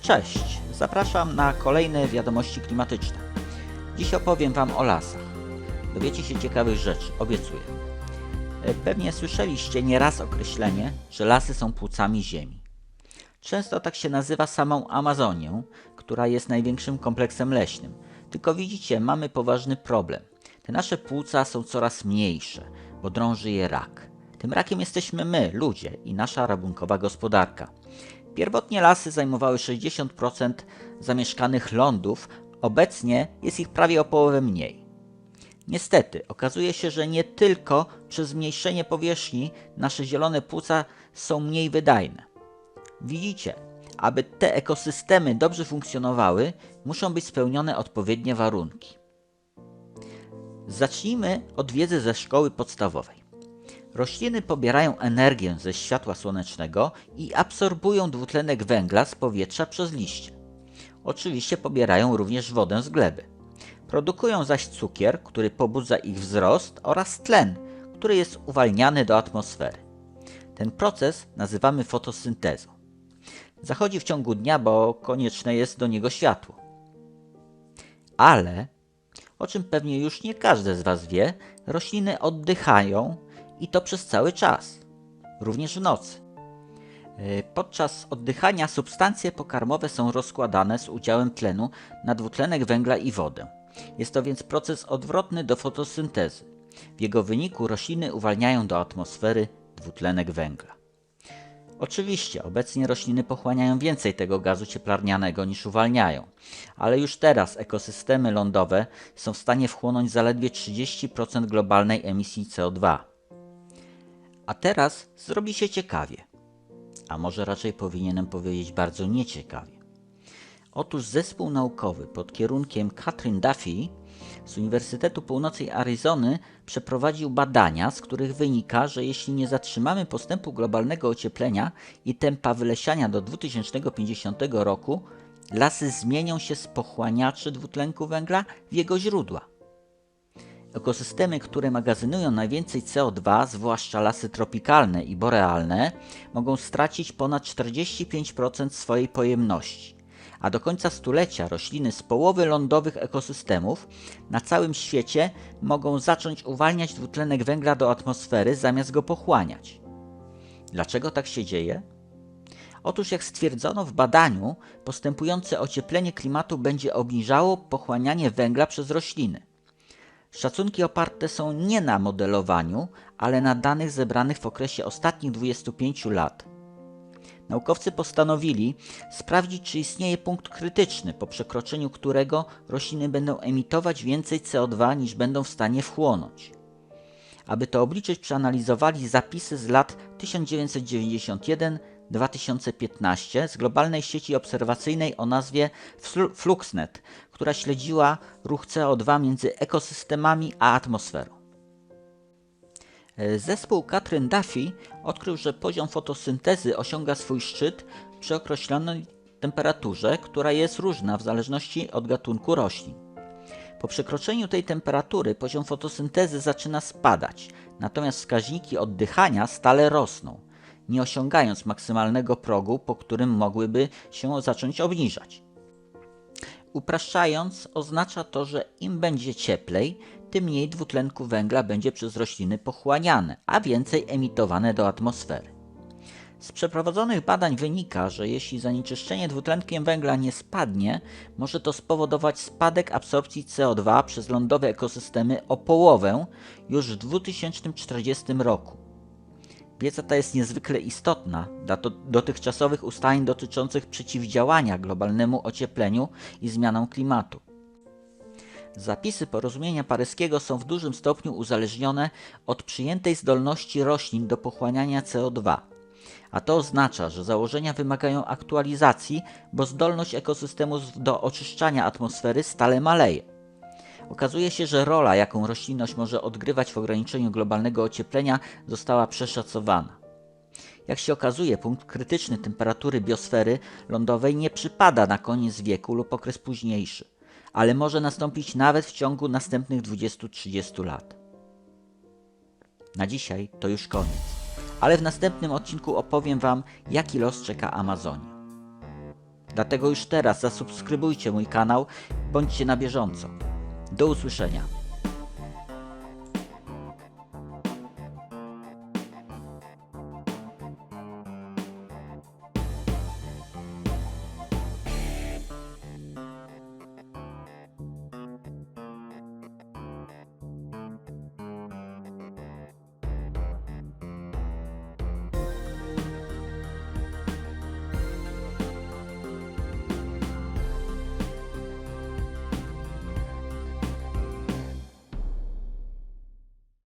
Cześć, zapraszam na kolejne wiadomości klimatyczne. Dziś opowiem Wam o lasach. Dowiecie się ciekawych rzeczy, obiecuję. Pewnie słyszeliście nieraz określenie, że lasy są płucami Ziemi. Często tak się nazywa samą Amazonię, która jest największym kompleksem leśnym. Tylko widzicie, mamy poważny problem. Te nasze płuca są coraz mniejsze, bo drąży je rak. Tym rakiem jesteśmy my, ludzie i nasza rabunkowa gospodarka. Pierwotnie lasy zajmowały 60% zamieszkanych lądów, obecnie jest ich prawie o połowę mniej. Niestety, okazuje się, że nie tylko przez zmniejszenie powierzchni nasze zielone płuca są mniej wydajne. Widzicie, aby te ekosystemy dobrze funkcjonowały, muszą być spełnione odpowiednie warunki. Zacznijmy od wiedzy ze szkoły podstawowej. Rośliny pobierają energię ze światła słonecznego i absorbują dwutlenek węgla z powietrza przez liście. Oczywiście pobierają również wodę z gleby. Produkują zaś cukier, który pobudza ich wzrost oraz tlen, który jest uwalniany do atmosfery. Ten proces nazywamy fotosyntezą. Zachodzi w ciągu dnia, bo konieczne jest do niego światło. Ale, o czym pewnie już nie każdy z Was wie, rośliny oddychają i to przez cały czas, również w nocy. Yy, Podczas oddychania substancje pokarmowe są rozkładane z udziałem tlenu na dwutlenek węgla i wodę. Jest to więc proces odwrotny do fotosyntezy. W jego wyniku rośliny uwalniają do atmosfery dwutlenek węgla. Oczywiście, obecnie rośliny pochłaniają więcej tego gazu cieplarnianego niż uwalniają, ale już teraz ekosystemy lądowe są w stanie wchłonąć zaledwie 30% globalnej emisji CO2. A teraz zrobi się ciekawie. A może raczej powinienem powiedzieć bardzo nieciekawie. Otóż zespół naukowy pod kierunkiem Katrin Duffy z Uniwersytetu Północnej Arizony przeprowadził badania, z których wynika, że jeśli nie zatrzymamy postępu globalnego ocieplenia i tempa wylesiania do 2050 roku, lasy zmienią się z pochłaniaczy dwutlenku węgla w jego źródła. Ekosystemy, które magazynują najwięcej CO2, zwłaszcza lasy tropikalne i borealne, mogą stracić ponad 45% swojej pojemności, a do końca stulecia rośliny z połowy lądowych ekosystemów na całym świecie mogą zacząć uwalniać dwutlenek węgla do atmosfery zamiast go pochłaniać. Dlaczego tak się dzieje? Otóż, jak stwierdzono w badaniu, postępujące ocieplenie klimatu będzie obniżało pochłanianie węgla przez rośliny. Szacunki oparte są nie na modelowaniu, ale na danych zebranych w okresie ostatnich 25 lat. Naukowcy postanowili sprawdzić, czy istnieje punkt krytyczny, po przekroczeniu którego rośliny będą emitować więcej CO2 niż będą w stanie wchłonąć. Aby to obliczyć, przeanalizowali zapisy z lat 1991-2015 z globalnej sieci obserwacyjnej o nazwie Flu- Fluxnet, która śledziła ruch CO2 między ekosystemami a atmosferą. Zespół Katrin Duffy odkrył, że poziom fotosyntezy osiąga swój szczyt przy określonej temperaturze, która jest różna w zależności od gatunku roślin. Po przekroczeniu tej temperatury poziom fotosyntezy zaczyna spadać, natomiast wskaźniki oddychania stale rosną, nie osiągając maksymalnego progu, po którym mogłyby się zacząć obniżać. Upraszczając, oznacza to, że im będzie cieplej, tym mniej dwutlenku węgla będzie przez rośliny pochłaniane, a więcej emitowane do atmosfery. Z przeprowadzonych badań wynika, że jeśli zanieczyszczenie dwutlenkiem węgla nie spadnie, może to spowodować spadek absorpcji CO2 przez lądowe ekosystemy o połowę już w 2040 roku. Wiedza ta jest niezwykle istotna dla do, dotychczasowych ustaleń dotyczących przeciwdziałania globalnemu ociepleniu i zmianom klimatu. Zapisy porozumienia paryskiego są w dużym stopniu uzależnione od przyjętej zdolności roślin do pochłaniania CO2. A to oznacza, że założenia wymagają aktualizacji, bo zdolność ekosystemów do oczyszczania atmosfery stale maleje. Okazuje się, że rola, jaką roślinność może odgrywać w ograniczeniu globalnego ocieplenia, została przeszacowana. Jak się okazuje, punkt krytyczny temperatury biosfery lądowej nie przypada na koniec wieku lub okres późniejszy, ale może nastąpić nawet w ciągu następnych 20-30 lat. Na dzisiaj to już koniec, ale w następnym odcinku opowiem Wam, jaki los czeka Amazonii. Dlatego już teraz zasubskrybujcie mój kanał, bądźcie na bieżąco. Do usłyszenia.